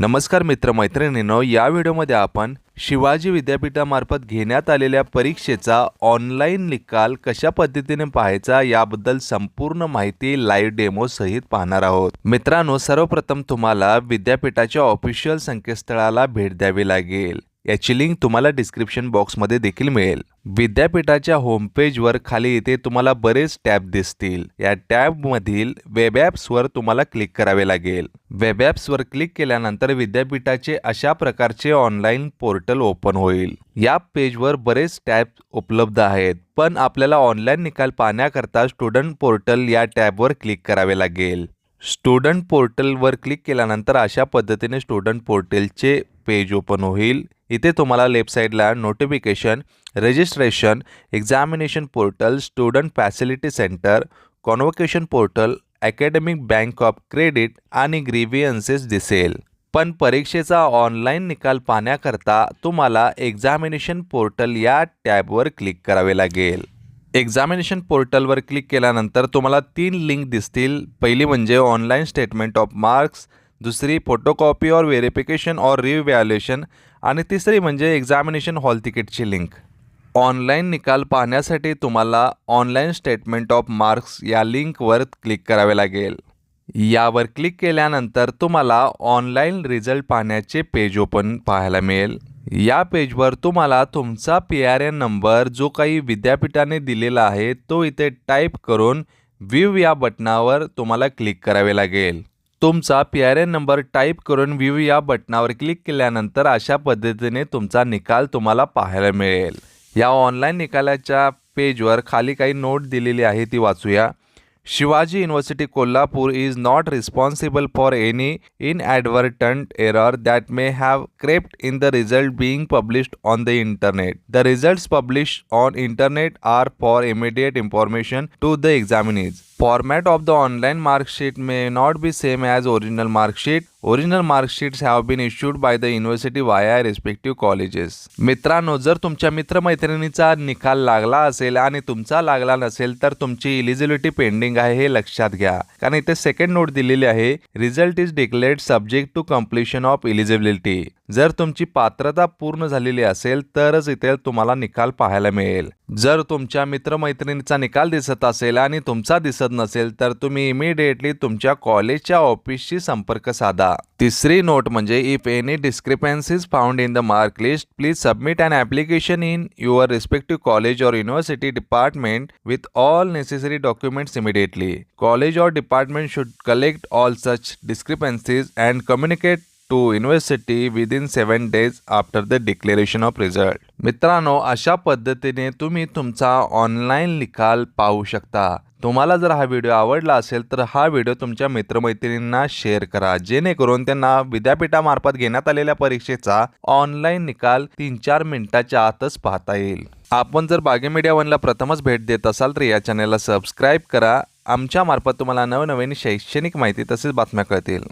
नमस्कार मित्रमैत्रिणींनो या व्हिडिओमध्ये आपण शिवाजी विद्यापीठामार्फत घेण्यात आलेल्या परीक्षेचा ऑनलाईन निकाल कशा पद्धतीने पाहायचा याबद्दल संपूर्ण माहिती लाईव्ह डेमो सहित पाहणार आहोत. मित्रांनो सर्वप्रथम तुम्हाला विद्यापीठाच्या ऑफिशियल संकेतस्थळाला भेट द्यावी लागेल. याची लिंक तुम्हाला डिस्क्रिप्शन बॉक्समध्ये देखील मिळेल. विद्यापीठाच्या होमपेजवर खाली इथे तुम्हाला बरेच टॅब दिसतील. या टॅबमधील वेब ॲप्सवर तुम्हाला क्लिक करावे लागेल. वेब ॲप्सवर क्लिक केल्यानंतर विद्यापीठाचे अशा प्रकारचे ऑनलाईन पोर्टल ओपन होईल. या पेजवर बरेच टॅब उपलब्ध आहेत पण आपल्याला ऑनलाईन निकाल पाहण्याकरता स्टुडंट पोर्टल या टॅबवर क्लिक करावे लागेल. स्टुडंट पोर्टलवर क्लिक केल्यानंतर अशा पद्धतीने स्टुडंट पोर्टलचे पेज ओपन होईल. इथे तुम्हाला लेफ्टसाईडला notification registration examination portal student facility centre convocation portal academic bank of credit आणि ग्रीवियन्सेस दिसेल. पण परीक्षेचा ऑनलाईन निकाल पाहण्याकरता तुम्हाला एक्झामिनेशन पोर्टल या टॅबवर क्लिक करावे लागेल. एक्झामिनेशन पोर्टलवर क्लिक केल्यानंतर तुम्हाला तीन लिंक दिसतील. पहिली म्हणजे ऑनलाईन स्टेटमेंट ऑफ मार्क्स दुसरी फोटोकॉपी और व्हेरिफिकेशन और रिव्हॅल्युएशन आणि तिसरी म्हणजे एक्झामिनेशन हॉल तिकीटची लिंक ऑनलाईन निकाल पाहण्यासाठी तुम्हाला ऑनलाईन स्टेटमेंट ऑफ मार्क्स या लिंकवर क्लिक करावे लागेल. यावर क्लिक केल्यानंतर तुम्हाला ऑनलाईन रिझल्ट पाहण्याचे पेज ओपन पाहायला मिळेल. या पेजवर तुम्हाला तुमचा पी आर एन नंबर जो काही विद्यापीठाने दिलेला आहे तो इथे टाईप करून व्ह्यू या बटनावर तुम्हाला क्लिक करावे लागेल. तुमचा P R N number type करून व्ह्यू या बटनावर क्लिक केल्यानंतर अशा पद्धतीने तुमचा निकाल तुम्हाला पाहायला मिळेल. या ऑनलाईन निकालाच्या पेजवर खाली काही नोट दिलेली आहे ती वाचूया. Shivaji university Kolhapur is not responsible for any inadvertent error that may have crept in the result being published on the internet the result publish on internet are for immediate information to the examinees format of the online marksheet may not be same as original marksheet original marksheets have been issued by the university via respective colleges मित्रांनो जर तुमच्या मित्रमैत्रिणीचा निकाल लागला असेल आणि तुमचा लागला नसेल तर तुमची इलिजिबिलिटी पेंडिंग आहे हे लक्षात घ्या. कारण इथे सेकंड नोट दिलेली आहे result is declared subject to completion of eligibility जर तुमची पात्रता पूर्ण झालेली असेल तरच इथे तुम्हाला निकाल पाहायला मिळेल. जर तुमच्या मित्रमैत्रिणीचा निकाल दिसत असेल आणि तुमचा दिसत नसेल तर तुम्ही इमिडिएटली तुमच्या कॉलेजच्या ऑफिसशी संपर्क साधा. तिसरी नोट म्हणजे if any discrepancies found in the mark list please submit an application in your respective college or university department with all necessary documents immediately college or department should collect all such discrepancies and communicate to university within seven days after the declaration of result मित्रांनो अशा पद्धतीने तुम्ही तुमचा online निकाल पाहू शकता. तुम्हाला जर हा व्हिडिओ आवडला असेल तर हा व्हिडिओ तुमच्या मित्रमैत्रिणींना शेअर करा. जेणेकरून त्यांना विद्यापीठामार्फत घेण्यात आलेल्या परीक्षेचा ऑनलाईन निकाल तीन चार मिनिटाच्या आतच पाहता येईल. आपण जर बागे मीडिया वनला प्रथमच भेट देत असाल तर या चॅनलला सबस्क्राईब करा. आमच्या मार्फत तुम्हाला नवनवीन शैक्षणिक माहिती तसेच बातम्या कळतील.